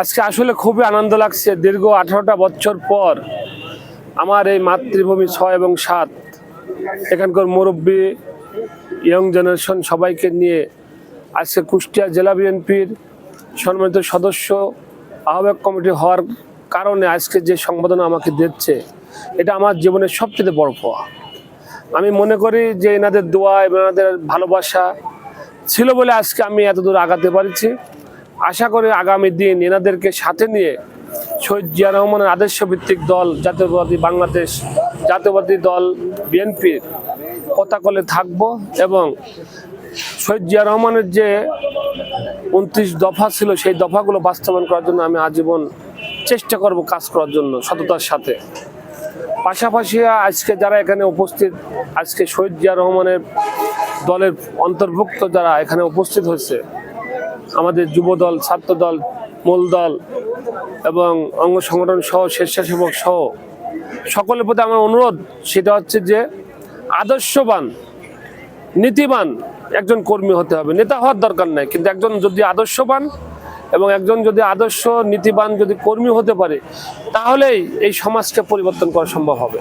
আজকে আসলে খুবই আনন্দ লাগছে। দীর্ঘ আঠারোটা বছর পর আমার এই মাতৃভূমি ছয় এবং সাত, এখানকার মুরব্বী ইয়ং জেনারেশন সবাইকে নিয়ে আজকে কুষ্টিয়া জেলা বিএনপির সম্মানিত সদস্য, আহ্বায়ক কমিটি হওয়ার কারণে আজকে যে সংবর্ধনা আমাকে দিচ্ছে, এটা আমার জীবনের সবচেয়ে বড় পাওয়া আমি মনে করি যে এনাদের দোয়া এবং এনাদের ভালোবাসা ছিল বলে আজকে আমি এত দূর আগাতে পারছি। আশা করি আগামী দিন এনাদেরকে সাথে নিয়ে শহীদ জিয়া রহমানের আদর্শ ভিত্তিক দল, জাতীয়বাদী বাংলাদেশ, জাতীয়বাদী দল, বিএনপির পতাকলে থাকব এবং শহীদ জিয়া রহমানের যে উনত্রিশ দফা ছিল, সেই দফাগুলো বাস্তবায়ন করার জন্য আমি আজীবন চেষ্টা করব কাজ করার জন্য সততার সাথে। পাশাপাশি আজকে যারা এখানে উপস্থিত, আজকে শহীদ জিয়া রহমানের দলের অন্তর্ভুক্ত যারা এখানে উপস্থিত হয়েছে আমাদের যুব দল ছাত্র দল মূল দল এবং অঙ্গ সংগঠন সহ স্বেচ্ছাসেবক সহ সকলের প্রতি আমার অনুরোধ, সেটা হচ্ছে যে আদর্শবান, নীতিবান একজন কর্মী হতে হবে। নেতা হওয়ার দরকার নাই, কিন্তু একজন যদি আদর্শবান এবং একজন যদি আদর্শ, নীতিবান যদি কর্মী হতে পারে, তাহলেই এই সমাজকে পরিবর্তন করা সম্ভব হবে।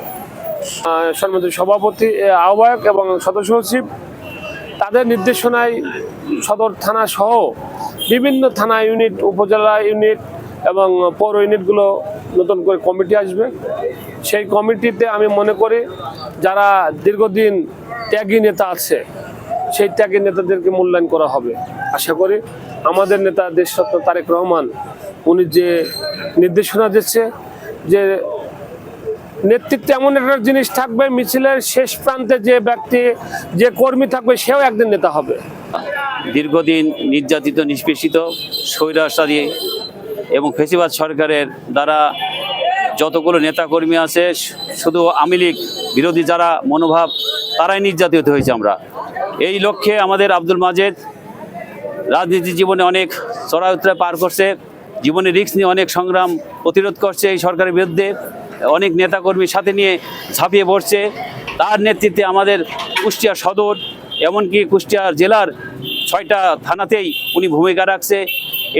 সম্মানিত সভাপতি আহ্বায়ক এবং সদস্য সচিব, তাদের নির্দেশনায় সদর থানা সহ বিভিন্ন থানা ইউনিট, উপজেলা ইউনিট এবং পৌর ইউনিটগুলো নতুন করে কমিটি আসবে। সেই কমিটিতে আমি মনে করি যারা দীর্ঘদিন ত্যাগী নেতা আছে, সেই ত্যাগী নেতাদেরকে মূল্যায়ন করা হবে। আশা করি আমাদের নেতা দেশরত্ন তারেক রহমান, উনি যে নির্দেশনা দিচ্ছে যে নেতৃত্বে এমন একটা জিনিস থাকবে, মিছিলের শেষ প্রান্তে যে ব্যক্তি, যে কর্মী থাকবে, সেও একদিন নেতা হবে। দীর্ঘদিন নির্যাতিত, নিষ্পেষিত, স্বৈরাচারী এবং ফেসিবাদ সরকারের দ্বারা যতগুলো নেতাকর্মী আছে, শুধু আওয়ামী লীগ বিরোধী যারা মনোভাব, তারাই নির্যাতিত হয়েছে আমরা। এই লক্ষ্যে আমাদের আব্দুল মাজেদ রাজনীতি জীবনে অনেক চড়াউতরা পার করছে, জীবনে রিস্ক নিয়ে অনেক সংগ্রাম প্রতিরোধ করছে এই সরকারের বিরুদ্ধে, অনেক নেতাকর্মীর সাথে নিয়ে ঝাঁপিয়ে পড়ছে। তার নেতৃত্বে আমাদের কুষ্টিয়া সদর, এমনকি কুষ্টিয়া জেলার ছয়টা থানাতেই উনি ভূমিকা রাখছে।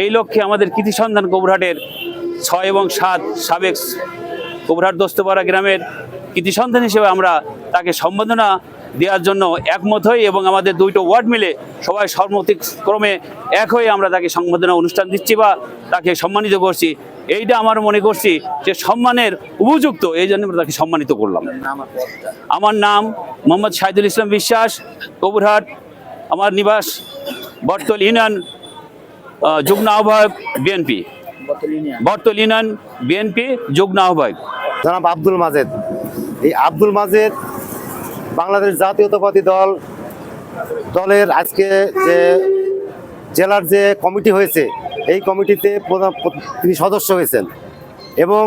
এই লক্ষ্যে আমাদের কৃতি সন্ধান কবুরহাটের ছয় এবং সাত সাবেক কবুরহাট দোস্তপাড়া গ্রামের কৃতি সন্ধান হিসেবে আমরা তাকে সম্বোধনা দেওয়ার জন্য একমত হই এবং আমাদের দুইটো ওয়ার্ড মিলে সবাই সম্মতিক্রমে এক হয়ে আমরা তাকে সম্বোধনা অনুষ্ঠান দিচ্ছি বা তাকে সম্মানিত করছি। এইটা আমার মনে করছি যে সম্মানের উপযুক্ত এই জন্য আমরা তাকে সম্মানিত করলাম। আমার নাম মোহাম্মদ শাহিদুল ইসলাম বিশ্বাস কবুরহাট আমার নিবাস বটতল ইউনিয়ন যুগ্ম আহ্বায়ক বিএনপি। বটতল ইউনিয়ন। বিএনপি যুগ্ম আহ্বায়ক। জনাব আব্দুল মাজেদ এই আব্দুল মাজেদ বাংলাদেশ জাতীয়তাবাদী দল দলের আজকে যে জেলার যে কমিটি হয়েছে এই কমিটিতে প্রধান- তিনি সদস্য হয়েছেন এবং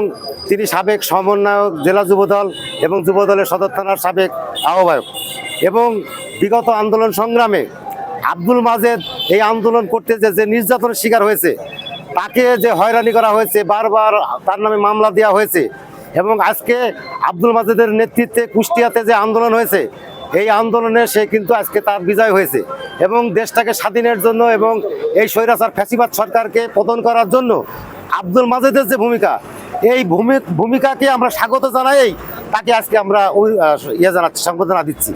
তিনি সাবেক সমন্বয়ক জেলা যুবদল এবং যুবদলের সদর থানার সাবেক আহ্বায়ক। এবং বিগত আন্দোলন সংগ্রামে আব্দুল মাজেদ এই আন্দোলন করতে যে নির্যাতনের শিকার হয়েছে, তাকে যে হয়রানি করা হয়েছে, বারবার তার নামে মামলা দেওয়া হয়েছে এবং আজকে আব্দুল মাজেদের নেতৃত্বে কুষ্টিয়াতে যে আন্দোলন হয়েছে, এই আন্দোলনে সে কিন্তু আজকে তার বিজয় হয়েছে এবং দেশটাকে স্বাধীনের জন্য এবং এই স্বৈরাচার ফ্যাসিবাদ সরকারকে পতন করার জন্য আব্দুল মাজেদের যে ভূমিকা, এই ভূমি, ভূমিকাকে আমরা স্বাগত জানাই তাকে আজকে আমরা ইয়ে জানাচ্ছি সংবর্ধনা দিচ্ছি।